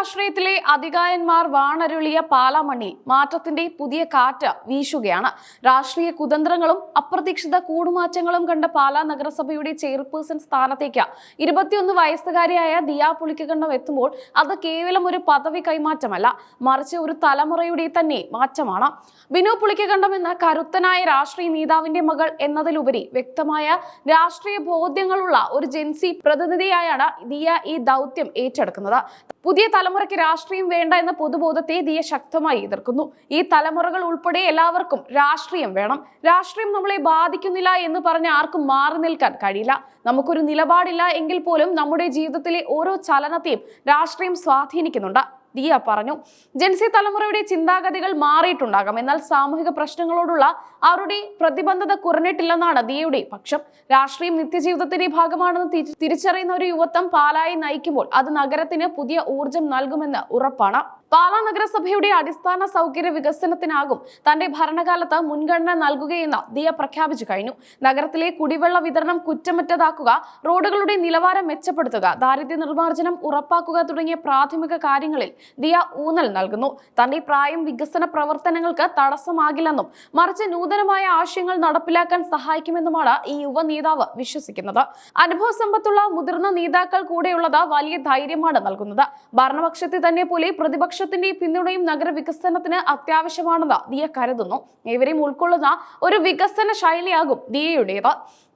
രാഷ്ട്രീയത്തിലെ അധികായന്മാർ വാണരുളിയ പാലാമണ്ണിൽ മാറ്റത്തിന്റെ പുതിയ കാറ്റ് വീശുകയാണ്. രാഷ്ട്രീയ കുതന്ത്രങ്ങളും അപ്രതീക്ഷിത കൂടുമാറ്റങ്ങളും കണ്ട പാലാ നഗരസഭയുടെ ചെയർപേഴ്സൺ സ്ഥാനത്തേക്ക് ഇരുപത്തിയൊന്ന് വയസ്സുകാരിയായ ദിയാ പുളിക്കകണ്ണം എത്തുമ്പോൾ അത് കേവലം ഒരു പദവി കൈമാറ്റമല്ല മറിച്ച് ഒരു തലമുറയുടെ തന്നെ മാറ്റമാണ്. ബിനു പുളിക്കകണ്ഠം എന്ന കരുത്തനായ രാഷ്ട്രീയ നേതാവിന്റെ മകൾ എന്നതിലുപരി വ്യക്തമായ രാഷ്ട്രീയ ബോധ്യങ്ങളുള്ള ഒരു ജെൻസി പ്രതിനിധിയായാണ് ദിയ ഈ ദൗത്യം ഏറ്റെടുക്കുന്നത്. പുതിയ തലമുറയ്ക്ക് രാഷ്ട്രീയം വേണ്ട എന്ന പൊതുബോധത്തെ ദിയ ശക്തമായി എതിർക്കുന്നു. ഈ തലമുറകൾ ഉൾപ്പെടെ എല്ലാവർക്കും രാഷ്ട്രീയം വേണം. രാഷ്ട്രീയം നമ്മളെ ബാധിക്കുന്നില്ല എന്ന് പറഞ്ഞ് ആർക്കും മാറി നിൽക്കാൻ കഴിയില്ല. നമുക്കൊരു നിലപാടില്ല എങ്കിൽ പോലും നമ്മുടെ ജീവിതത്തിലെ ഓരോ ചലനത്തെയും രാഷ്ട്രീയം സ്വാധീനിക്കുന്നുണ്ട്. ദിയ പറഞ്ഞു. ജൻസി തലമുറയുടെ ചിന്താഗതികൾ മാറിയിട്ടുണ്ടാകാം. എന്നാൽ സാമൂഹിക പ്രശ്നങ്ങളോടുള്ള അവരുടെ പ്രതിബദ്ധത കുറഞ്ഞിട്ടില്ലെന്നാണ് ദിയയുടെ പക്ഷം. രാഷ്ട്രീയം നിത്യജീവിതത്തിന്റെ ഭാഗമാണെന്ന് തിരി- തിരിച്ചറിയുന്ന ഒരു യുവത്വം പാലായി നയിക്കുമ്പോൾ അത് നഗരത്തിന് പുതിയ ഊർജം നൽകുമെന്ന് ഉറപ്പാണ്. പാലാ നഗരസഭയുടെ അടിസ്ഥാന സൗകര്യ വികസനത്തിനാകും തന്റെ ഭരണകാലത്ത് മുൻഗണന നൽകുകയെന്ന് ദിയ പ്രഖ്യാപിച്ചു കഴിഞ്ഞു. നഗരത്തിലെ കുടിവെള്ള വിതരണം കുറ്റമറ്റതാക്കുക റോഡുകളുടെ നിലവാരം മെച്ചപ്പെടുത്തുക ദാരിദ്ര്യ നിർമ്മാർജനം ഉറപ്പാക്കുക തുടങ്ങിയ പ്രാഥമിക കാര്യങ്ങളിൽ ദിയ ഊന്നൽ നൽകുന്നു. തന്റെ പ്രായം വികസന പ്രവർത്തനങ്ങൾക്ക് തടസ്സമാകില്ലെന്നും മറിച്ച് നൂതനമായ ആശയങ്ങൾ നടപ്പിലാക്കാൻ സഹായിക്കുമെന്നുമാണ് ഈ യുവ നേതാവ് വിശ്വസിക്കുന്നത്. അനുഭവ സമ്പത്തുള്ള മുതിർന്ന നേതാക്കൾ കൂടെയുള്ളത് വലിയ ധൈര്യമാണ് നൽകുന്നത്. ഭരണപക്ഷത്തെ തന്നെ പോലെ പ്രതിപക്ഷത്തിന്റെ പിന്തുണയും നഗരവികസനത്തിന് അത്യാവശ്യമാണെന്ന് ദിയ കരുതുന്നു ഇവരെയും ഉൾക്കൊള്ളുന്ന ഒരു വികസന ശൈലിയാകും ദിയയുടേത്.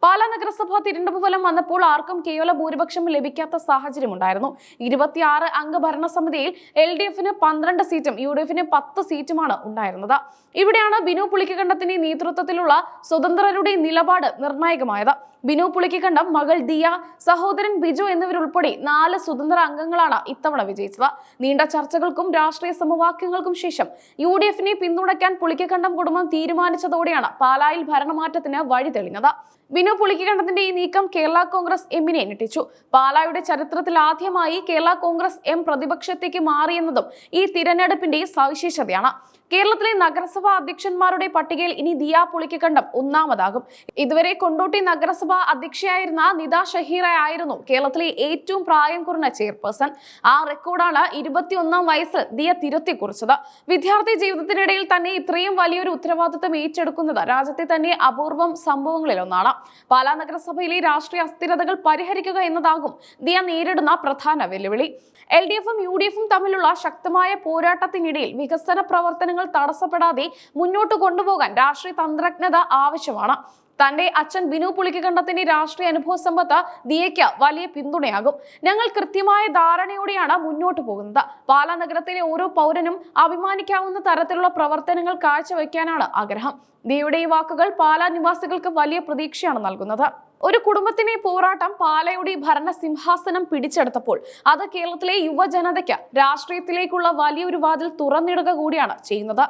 പാലാ നഗരസഭ തിരഞ്ഞെടുപ്പ് വന്നപ്പോൾ ആർക്കും കേവല ഭൂരിപക്ഷം ലഭിക്കാത്ത സാഹചര്യമുണ്ടായിരുന്നു. ഇരുപത്തിയാറ് അംഗ ഭരണസമിതിയിൽ എൽ ഡി എഫിന് പന്ത്രണ്ട് സീറ്റും യു ഡി എഫിന് പത്ത് സീറ്റുമാണ് ഉണ്ടായിരുന്നത്. ഇവിടെയാണ് ബിനു പുളിക്കകണ്ഠത്തിന്റെ നേതൃത്വത്തിലുള്ള സ്വതന്ത്രരുടെ നിലപാട് നിർണായകമായത്. ബിനു പുളിക്കകണ്ഠം മകൾ ദിയ സഹോദരൻ ബിജു എന്നിവരുൾപ്പെടെ നാല് സ്വതന്ത്ര അംഗങ്ങളാണ് ഇത്തവണ വിജയിച്ചത്. നീണ്ട ചർച്ചകൾക്കും രാഷ്ട്രീയ സമവാക്യങ്ങൾക്കും ശേഷം യു ഡി എഫിനെ പിന്തുണയ്ക്കാൻ പുളിക്കകണ്ഠം കുടുംബം തീരുമാനിച്ചതോടെയാണ് പാലായിൽ ഭരണമാറ്റത്തിന് വഴി തെളിഞ്ഞത് ബിനു പുളിക്കകണ്ഠത്തിന്റെ ഈ നീക്കം കേരള കോൺഗ്രസ് എമ്മിനെ ഞെട്ടിച്ചു. പാലായുടെ ചരിത്രത്തിൽ ആദ്യമായി കേരള കോൺഗ്രസ് എം പ്രതിപക്ഷത്തേക്ക് മാറിയെന്നതും ഈ തിരഞ്ഞെടുപ്പിന്റെ സവിശേഷതയാണ്. കേരളത്തിലെ നഗരസഭാ അധ്യക്ഷന്മാരുടെ പട്ടികയിൽ ഇനി ദിയ പുളിക്കകണ്ഠം ഒന്നാമതാകും. ഇതുവരെ കൊണ്ടോട്ടി നഗരസഭാ അധ്യക്ഷയായിരുന്ന നിത ഷഹീറ ആയിരുന്നു കേരളത്തിലെ ഏറ്റവും പ്രായം കുറഞ്ഞ ചെയർപേഴ്സൺ. ആ റെക്കോർഡാണ് ഇരുപത്തിയൊന്നാം വയസ്സിൽ ദിയ തിരുത്തി കുറിച്ചത് വിദ്യാർത്ഥി ജീവിതത്തിനിടയിൽ തന്നെ ഇത്രയും വലിയൊരു ഉത്തരവാദിത്തം ഏറ്റെടുക്കുന്നത് രാജ്യത്തെ തന്നെ അപൂർവം സംഭവങ്ങളിലൊന്നാണ്. പാലാ നഗരസഭയിലെ രാഷ്ട്രീയ അസ്ഥിരതകൾ പരിഹരിക്കുക എന്നതാകും ദിയ നേരിടുന്ന പ്രധാന വെല്ലുവിളി. എൽ ഡി എഫും യു ഡി എഫും തമ്മിലുള്ള ശക്തമായ പോരാട്ടത്തിനിടയിൽ വികസന തടസ്സപ്പെടാതെ മുന്നോട്ട് കൊണ്ടുപോകാൻ രാഷ്ട്രീയ തന്ത്രജ്ഞത ആവശ്യമാണ്. തന്റെ അച്ഛൻ ബിനു പുളിക്കകണ്ഠത്തിന്റെ രാഷ്ട്രീയ അനുഭവ സമ്പത്ത് ദിയയ്ക്ക് വലിയ പിന്തുണയാകും. ഞങ്ങൾ കൃത്യമായ ധാരണയോടെയാണ് മുന്നോട്ട് പോകുന്നത്. പാലാ നഗരത്തിലെ ഓരോ പൗരനും അഭിമാനിക്കാവുന്ന തരത്തിലുള്ള പ്രവർത്തനങ്ങൾ കാഴ്ചവെക്കാനാണ് ആഗ്രഹം. ദിയയുടെ ഈ വാക്കുകൾ പാലാ നിവാസികൾക്ക് വലിയ പ്രതീക്ഷയാണ് നൽകുന്നത്. ഒരു കുടുംബത്തിനെ പോരാട്ടം പാലയുടെ ഭരണസിംഹാസനം പിടിച്ചെടുത്തപ്പോൾ അത് കേരളത്തിലെ യുവജനതയ്ക്ക് രാഷ്ട്രീയത്തിലേക്കുള്ള വലിയൊരു വാതിൽ തുറന്നിടുക കൂടിയാണ് ചെയ്യുന്നത്.